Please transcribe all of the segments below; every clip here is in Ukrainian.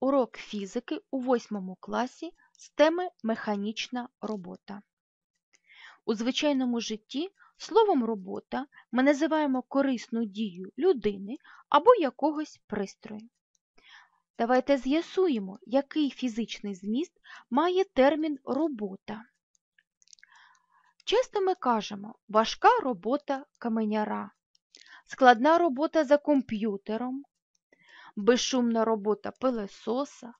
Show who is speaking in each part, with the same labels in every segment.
Speaker 1: урок фізики у 8 класі з теми механічна робота. У звичайному житті словом робота ми називаємо корисну дію людини або якогось пристрою. Давайте з'ясуємо, який фізичний зміст має термін робота. Часто ми кажемо важка робота каменяра, складна робота за комп'ютером, безшумна робота пилесоса,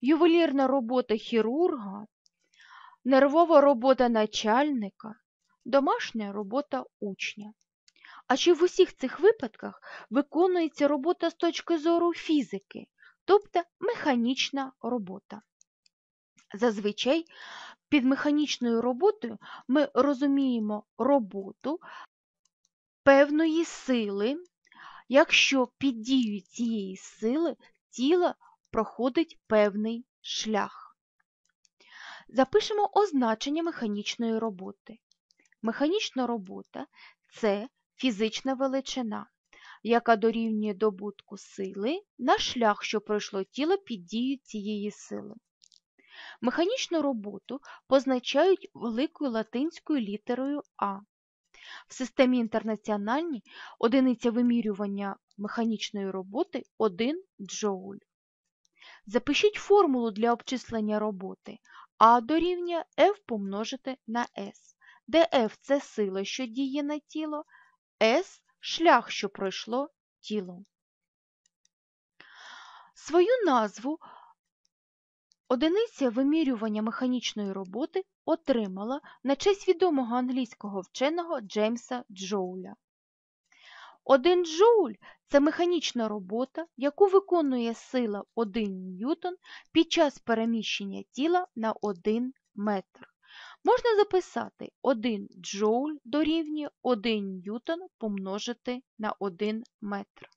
Speaker 1: ювелірна робота хірурга, нервова робота начальника, домашня робота учня. А чи в усіх цих випадках виконується робота з точки зору фізики, тобто механічна робота? Зазвичай під механічною роботою ми розуміємо роботу певної сили, якщо під дією цієї сили тіло проходить певний шлях. Запишемо означення механічної роботи. Механічна робота це фізична величина, яка дорівнює добутку сили на шлях, що пройшло тіло під дією цієї сили. Механічну роботу позначають великою латинською літерою А. В системі інтернаціональній одиниця вимірювання механічної роботи 1 джоуль. Запишіть формулу для обчислення роботи А дорівнює F помножити на S, де F це сила, що діє на тіло, S шлях, що пройшло тіло. Свою назву одиниця вимірювання механічної роботи отримала на честь відомого англійського вченого Джеймса Джоуля. Один джоуль це механічна робота, яку виконує сила 1 ньютон під час переміщення тіла на 1 метр. Можна записати 1 джоуль дорівнює 1 ньютон помножити на 1 метр.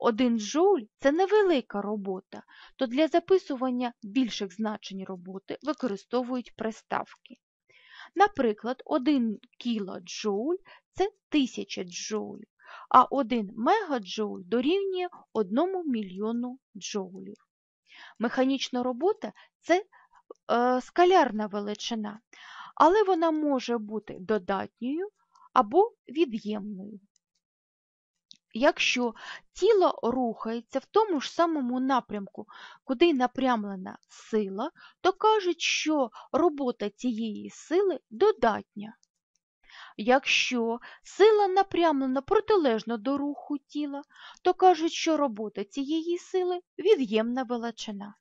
Speaker 1: 1 джоуль – це невелика робота, то для записування більших значень роботи використовують приставки. Наприклад, 1 кілоджоуль – це 1000 джоулів, а 1 мегаджоуль дорівнює 1 мільйону джоулів. Механічна робота це е, скалярна величина, але вона може бути додатньою або від'ємною. Якщо тіло рухається в тому ж самому напрямку, куди напрямлена сила, то кажуть, що робота цієї сили додатня. Якщо сила напрямлена протилежно до руху тіла, то кажуть, що робота цієї сили від'ємна величина.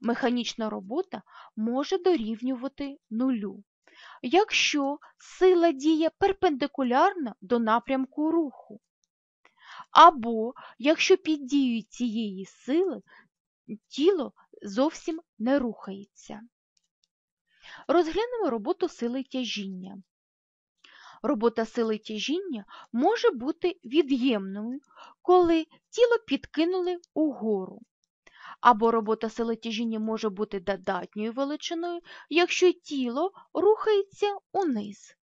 Speaker 1: Механічна робота може дорівнювати нулю, якщо сила діє перпендикулярно до напрямку руху. Або якщо під дією цієї сили тіло зовсім не рухається. Розглянемо роботу сили тяжіння. Робота сили тяжіння може бути від'ємною, коли тіло підкинули угору. Або робота сили тяжіння може бути додатньою величиною, якщо тіло рухається униз.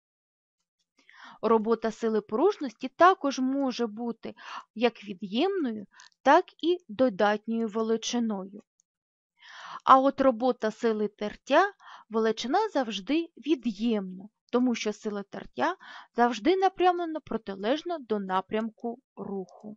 Speaker 1: Робота сили пружності також може бути як від'ємною, так і додатньою величиною. А от робота сили тертя величина завжди від'ємна, тому що сила тертя завжди напрямлена протилежно до напрямку руху.